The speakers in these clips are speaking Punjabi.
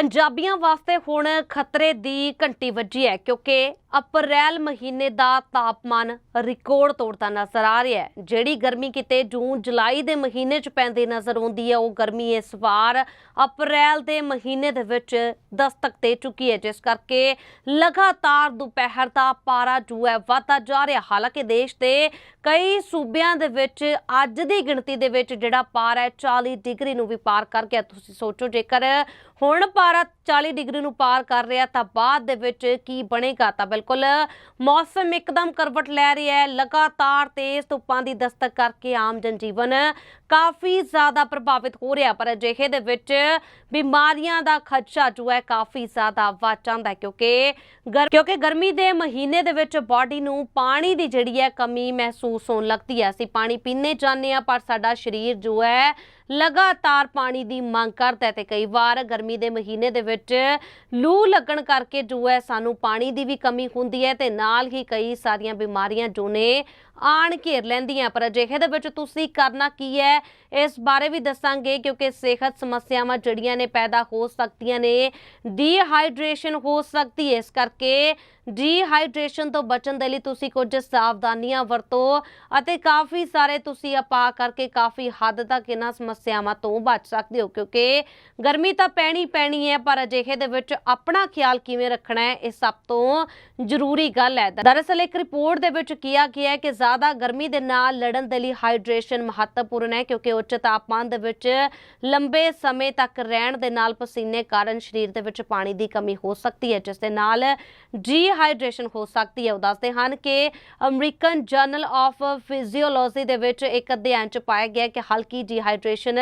ਪੰਜਾਬੀਆਂ ਵਾਸਤੇ ਹੁਣ ਖਤਰੇ ਦੀ ਘੰਟੀ ਵੱਜੀ ਹੈ, ਕਿਉਂਕਿ ਅਪ੍ਰੈਲ ਮਹੀਨੇ ਦਾ ਤਾਪਮਾਨ ਰਿਕਾਰਡ ਤੋੜਦਾ ਨਜ਼ਰ ਆ ਰਿਹਾ ਹੈ। ਜਿਹੜੀ ਗਰਮੀ ਕਿਤੇ ਜੂਨ, ਜੁਲਾਈ ਦੇ ਮਹੀਨੇ 'ਚ ਪੈਂਦੀ ਨਜ਼ਰ ਆਉਂਦੀ ਹੈ, ਉਹ ਗਰਮੀ ਇਸ ਵਾਰ ਅਪ੍ਰੈਲ ਦੇ ਮਹੀਨੇ ਦੇ ਵਿੱਚ ਦਸਤਕ ਦੇ ਚੁੱਕੀ ਹੈ, ਜਿਸ ਕਰਕੇ ਲਗਾਤਾਰ ਦੁਪਹਿਰ ਦਾ ਪਾਰਾ ਜੋ ਹੈ, ਵਧਦਾ ਜਾ ਰਿਹਾ। ਹਾਲਾਂਕਿ ਦੇਸ਼ ਦੇ ਕਈ ਸੂਬਿਆਂ ਦੇ ਵਿੱਚ ਅੱਜ ਦੀ ਗਿਣਤੀ ਦੇ ਵਿੱਚ ਜਿਹੜਾ ਪਾਰਾ ਹੈ 40 ਡਿਗਰੀ ਨੂੰ ਵੀ ਪਾਰ ਕਰ ਗਿਆ। ਤੁਸੀਂ ਸੋਚੋ, ਜੇਕਰ ਹੁਣ ਪਾਰਾ 40 ਡਿਗਰੀ ਨੂੰ ਪਾਰ ਕਰ ਰਿਹਾ ਤਾਂ ਬਾਅਦ ਦੇ ਵਿੱਚ ਕੀ ਬਣੇਗਾ ਤਾਂ ਬਿਲਕੁਲ ਮੌਸਮ ਇੱਕਦਮ ਕਰਵਟ ਲੈ ਰਿਹਾ ਹੈ। ਲਗਾਤਾਰ ਤੇਜ਼ ਧੁੱਪਾਂ ਦੀ ਦਸਤਕ ਕਰਕੇ ਆਮ ਜਨਜੀਵਨ ਕਾਫੀ ਜ਼ਿਆਦਾ ਪ੍ਰਭਾਵਿਤ ਹੋ ਰਿਹਾ, ਪਰ ਅਜਿਹੇ ਦੇ ਵਿੱਚ ਬਿਮਾਰੀਆਂ ਦਾ ਖਦਸ਼ਾ ਜੋ ਹੈ ਕਾਫੀ ਜ਼ਿਆਦਾ ਵੱਧ ਜਾਂਦਾ ਕਿਉਂਕਿ ਗਰ- ਕਿਉਂਕਿ ਗਰਮੀ ਦੇ ਮਹੀਨੇ ਦੇ ਵਿੱਚ ਬਾਡੀ ਨੂੰ ਪਾਣੀ ਦੀ ਜਿਹੜੀ ਹੈ ਕਮੀ ਮਹਿਸੂਸ ਹੋਣ ਲੱਗਦੀ ਹੈ। ਅਸੀਂ ਪਾਣੀ ਪੀਣੇ ਜਾਂਦੇ ਆ ਪਰ ਸਾਡਾ ਸਰੀਰ ਜੋ ਹੈ ਲਗਾਤਾਰ ਪਾਣੀ ਦੀ ਮੰਗ ਕਰਦਾ ਹੈ ਤੇ ਕਈ ਵਾਰ ਗਰਮੀ ਦੇ ਮਹੀਨੇ ਦੇ ਵਿੱਚ ਲੂ ਲੱਗਣ ਕਰਕੇ ਜੋ ਹੈ ਸਾਨੂੰ ਪਾਣੀ ਦੀ ਵੀ ਕਮੀ ਹੁੰਦੀ ਹੈ ਤੇ ਨਾਲ ਹੀ ਕਈ ਸਾਰੀਆਂ ਬਿਮਾਰੀਆਂ ਜੋ ਨੇ ਆਣ ਘੇਰ ਲੈਂਦੀਆਂ। ਪਰ ਅਜਿਹੇ ਦੇ ਵਿੱਚ ਤੁਸੀਂ ਕਰਨਾ ਕੀ ਹੈ? ਇਸ ਬਾਰੇ ਵੀ ਦੱਸਾਂਗੇ ਕਿਉਂਕਿ ਸਿਹਤ ਸਮੱਸਿਆਵਾਂ ਜਿਹੜੀਆਂ ਨੇ ਪੈਦਾ ਹੋ ਸਕਦੀਆਂ ਨੇ, ਡੀਹਾਈਡਰੇਸ਼ਨ ਹੋ ਸਕਦੀ ਹੈ। ਇਸ ਕਰਕੇ ਡੀਹਾਈਡਰੇਸ਼ਨ ਤੋਂ ਬਚਣ ਦੇ ਲਈ ਤੁਸੀਂ ਕੁਝ ਸਾਵਧਾਨੀਆਂ ਵਰਤੋ ਅਤੇ ਕਾਫੀ ਸਾਰੇ ਤੁਸੀਂ ਆਪਾ ਕਰਕੇ ਕਾਫੀ ਹੱਦ ਤੱਕ ਇਹਨਾਂ ਸਮੱਸਿਆਵਾਂ ਤੋਂ ਬਚ ਸਕਦੇ ਹੋ, ਕਿਉਂਕਿ ਗਰਮੀ ਤਾਂ ਪੈਣੀ ਪੈਣੀ ਹੈ, ਪਰ ਅਜਿਹੇ ਦੇ ਵਿੱਚ ਆਪਣਾ ਖਿਆਲ ਕਿਵੇਂ ਰੱਖਣਾ ਹੈ, ਇਹ ਸਭ ਤੋਂ ਜ਼ਰੂਰੀ ਗੱਲ ਹੈ। ਦਰਅਸਲ ਇੱਕ ਰਿਪੋਰਟ ਦੇ ਵਿੱਚ ਕਿਹਾ ਗਿਆ ਹੈ ਕਿ ਜ਼ਿਆਦਾ ਗਰਮੀ ਦੇ ਨਾਲ ਲੜਨ ਦੇ ਲਈ ਹਾਈਡਰੇਸ਼ਨ ਮਹੱਤਵਪੂਰਨ ਹੈ, ਕਿਉਂਕਿ ਉੱਚ ਤਾਪਮਾਨ ਦੇ ਵਿੱਚ ਲੰਬੇ ਸਮੇਂ ਤੱਕ ਰਹਿਣ ਦੇ ਨਾਲ ਪਸੀਨੇ ਕਾਰਨ ਸਰੀਰ ਦੇ ਵਿੱਚ ਪਾਣੀ ਦੀ ਕਮੀ ਹੋ ਸਕਦੀ ਹੈ, ਜਿਸ ਦੇ ਨਾਲ ਡੀਹਾਈਡਰੇਸ਼ਨ ਹੋ ਸਕਦੀ ਹੈ, ਉਹ ਦੱਸਦੇ ਹਨ ਕਿ ਅਮਰੀਕਨ ਜਰਨਲ ਆਫ ਫਿਜ਼ੀਓਲੋਜੀ ਦੇ ਵਿੱਚ ਇੱਕ ਅਧਿਐਨ ਚ ਪਾਇਆ ਗਿਆ ਕਿ ਹਲਕੀ ਡੀਹਾਈਡਰੇਸ਼ਨ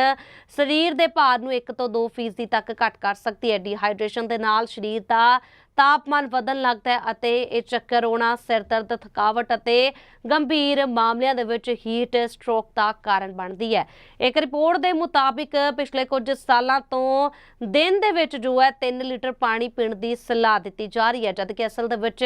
ਸਰੀਰ ਦੇ ਭਾਰ ਨੂੰ 1 ਤੋਂ 2 ਫੀਸਦੀ ਤੱਕ ਘੱਟ ਕਰ ਸਕਦੀ ਹੈ। ਡੀਹਾਈਡਰੇਸ਼ਨ ਦੇ ਨਾਲ ਸਰੀਰ ਦਾ ਤਾਪਮਾਨ ਵਧਣ ਲੱਗਦਾ ਹੈ ਅਤੇ ਇਹ ਚੱਕਰ ਆਉਣਾ ਸਿਰ ਦਰਦ, ਥਕਾਵਟ ਅਤੇ ਗੰਭੀਰ ਮਾਮਲਿਆਂ ਦੇ ਵਿੱਚ ਹੀਟ ਸਟ੍ਰੋਕ ਦਾ ਕਾਰਨ ਬਣਦੀ ਹੈ। ਇੱਕ ਰਿਪੋਰਟ ਦੇ ਮੁਤਾਬਿਕ ਪਿਛਲੇ ਕੁਝ ਸਾਲਾਂ ਤੋਂ ਦਿਨ ਦੇ ਵਿੱਚ ਜੋ ਹੈ 3 ਲੀਟਰ ਪਾਣੀ ਪੀਣ ਦੀ ਸਲਾਹ ਦਿੱਤੀ ਜਾ ਰਹੀ ਹੈ, ਜਦਕਿ ਅਸਲ ਦੇ ਵਿੱਚ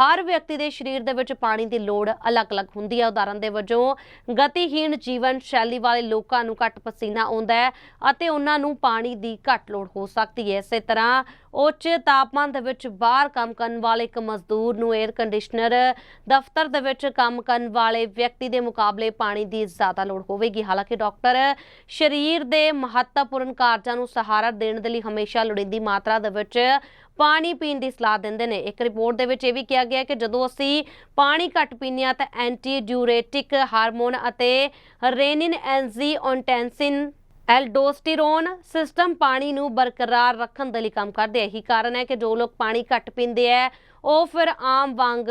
ਹਰ ਵਿਅਕਤੀ ਦੇ ਸਰੀਰ ਦੇ ਵਿੱਚ ਪਾਣੀ ਦੀ ਲੋੜ ਅਲੱਗ-ਅਲੱਗ ਹੁੰਦੀ ਹੈ। ਉਦਾਹਰਨ ਦੇ ਵਜੋਂ, ਗਤੀਹੀਣ ਜੀਵਨ ਸ਼ੈਲੀ ਵਾਲੇ ਲੋਕਾਂ ਨੂੰ ਘੱਟ ਪਸੀਨਾ ਆਉਂਦਾ ਹੈ ਅਤੇ ਉਹਨਾਂ ਨੂੰ ਪਾਣੀ ਦੀ ਘੱਟ ਲੋੜ ਹੋ ਸਕਦੀ ਹੈ। ਇਸੇ ਤਰ੍ਹਾਂ ਉੱਚ ਤਾਪਮਾਨ ਦੇ ਵਿੱਚ ਬਾਹਰ ਕੰਮ ਕਰਨ ਵਾਲੇ ਇੱਕ ਮਜ਼ਦੂਰ ਨੂੰ 에ਅਰ ਕੰਡੀਸ਼ਨਰ ਦਫ਼ਤਰ ਦੇ ਵਿੱਚ ਕੰਮ ਕਰਨ ਵਾਲੇ ਵਿਅਕਤੀ ਦੇ ਮੁਕਾਬਲੇ ਪਾਣੀ ਦੀ ਜ਼ਿਆਦਾ ਲੋੜ ਹੋਵੇਗੀ। ਹਾਲਾਂਕਿ ਡਾਕਟਰ ਸਰੀਰ ਦੇ ਮਹੱਤਵਪੂਰਨ ਕਾਰਜਾਂ ਨੂੰ ਸਹਾਰਾ ਦੇਣ ਦੇ ਲਈ ਹਮੇਸ਼ਾ ਲੋੜੀਂਦੀ ਮਾਤਰਾ ਦੇ ਵਿੱਚ ਪਾਣੀ ਪੀਣ ਦੀ ਸਲਾਹ ਦਿੰਦੇ ਨੇ। ਇੱਕ ਰਿਪੋਰਟ ਦੇ ਵਿੱਚ ਇਹ ਵੀ ਕਿਹਾ ਗਿਆ ਕਿ ਜਦੋਂ ਅਸੀਂ ਪਾਣੀ ਘੱਟ ਪੀਂਦੇ ਹਾਂ ਤਾਂ ਐਂਟੀ ਡਿਊਰੇਟਿਕ ਹਾਰਮੋਨ ਅਤੇ ਰੇਨਿਨ ਐਂਜ਼ੀਓਟੈਂਸਿਨ ਐਲਡੋਸਟੀਰੋਨ ਸਿਸਟਮ ਪਾਣੀ ਨੂੰ ਬਰਕਰਾਰ ਰੱਖਣ ਦੇ ਲਈ ਕੰਮ ਕਰਦੇ ਹੈ ਇਹੀ ਕਾਰਨ ਹੈ ਕਿ ਜੋ ਲੋਕ ਪਾਣੀ ਘੱਟ ਪੀਂਦੇ ਹੈ ਉਹ ਫਿਰ ਆਮ ਵਾਂਗ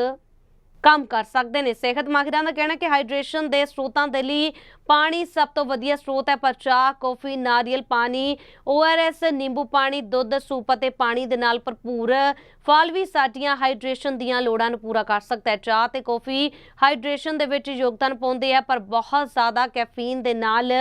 ਕੰਮ ਕਰ ਸਕਦੇ ਨੇ। ਸਿਹਤ ਮਾਹਿਰਾਂ ਦਾ ਕਹਿਣਾ ਕਿ ਹਾਈਡਰੇਸ਼ਨ ਦੇ ਸਰੋਤਾਂ ਦੇ ਲਈ ਪਾਣੀ ਸਭ ਤੋਂ ਵਧੀਆ ਸਰੋਤ ਹੈ, ਪਰ ਚਾਹ, ਕੌਫੀ, ਨਾਰੀਅਲ ਪਾਣੀ ਓਆਰਐਸ ਨਿੰਬੂ ਪਾਣੀ, ਦੁੱਧ, ਸੂਪ ਅਤੇ ਪਾਣੀ ਦੇ ਨਾਲ ਭਰਪੂਰ ਫਲ ਵੀ ਸਾਡੀਆਂ ਹਾਈਡਰੇਸ਼ਨ ਦੀਆਂ ਲੋੜਾਂ ਨੂੰ ਪੂਰਾ ਕਰ ਸਕਦਾ ਹੈ। ਚਾਹ ਤੇ ਕੌਫੀ ਹਾਈਡਰੇਸ਼ਨ ਦੇ ਵਿੱਚ ਯੋਗਦਾਨ ਪਾਉਂਦੇ ਆ, ਪਰ ਬਹੁਤ ਜ਼ਿਆਦਾ ਕੈਫੀਨ ਦੇ ਨਾਲ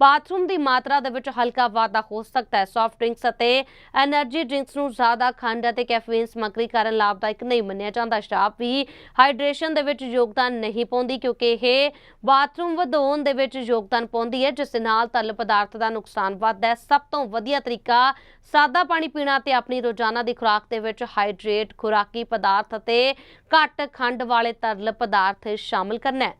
ਬਾਥਰੂਮ ਦੀ ਮਾਤਰਾ ਦੇ ਵਿੱਚ ਹਲਕਾ ਵਾਧਾ ਹੋ ਸਕਦਾ ਹੈ। ਸੌਫਟ ਡਰਿੰਕਸ ਅਤੇ એનર્ਜੀ ਡਰਿੰਕਸ ਨੂੰ ਜ਼ਿਆਦਾ ਖੰਡ ਅਤੇ ਕੈਫੀਨ ਸਮੱਗਰੀ ਕਾਰਨ ਲਾਭਦਾਇਕ ਨਹੀਂ ਮੰਨਿਆ ਜਾਂਦਾ। ਸਟਾਫ ਵੀ ਹਾਈਡਰੇ ਦੇ ਵਿੱਚ ਯੋਗਦਾਨ ਨਹੀਂ ਪਾਉਂਦੀ ਕਿਉਂਕਿ ਇਹ ਬਾਥਰੂਮ ਵਧਾਉਣ ਦੇ ਵਿੱਚ ਯੋਗਦਾਨ ਪਾਉਂਦੀ ਹੈ, ਜਿਸ ਨਾਲ ਤਰਲ ਪਦਾਰਥ ਦਾ ਨੁਕਸਾਨ ਵੱਧਦਾ ਹੈ। ਸਭ ਤੋਂ ਵਧੀਆ ਤਰੀਕਾ ਸਾਦਾ ਪਾਣੀ ਪੀਣਾ ਤੇ ਆਪਣੀ ਰੋਜ਼ਾਨਾ ਦੀ ਖੁਰਾਕ ਦੇ ਵਿੱਚ ਹਾਈਡਰੇਟ ਖੁਰਾਕੀ ਪਦਾਰਥ ਅਤੇ ਘੱਟ ਖੰਡ ਵਾਲੇ ਤਰਲ ਪਦਾਰਥ ਸ਼ਾਮਲ ਕਰਨਾ ਹੈ।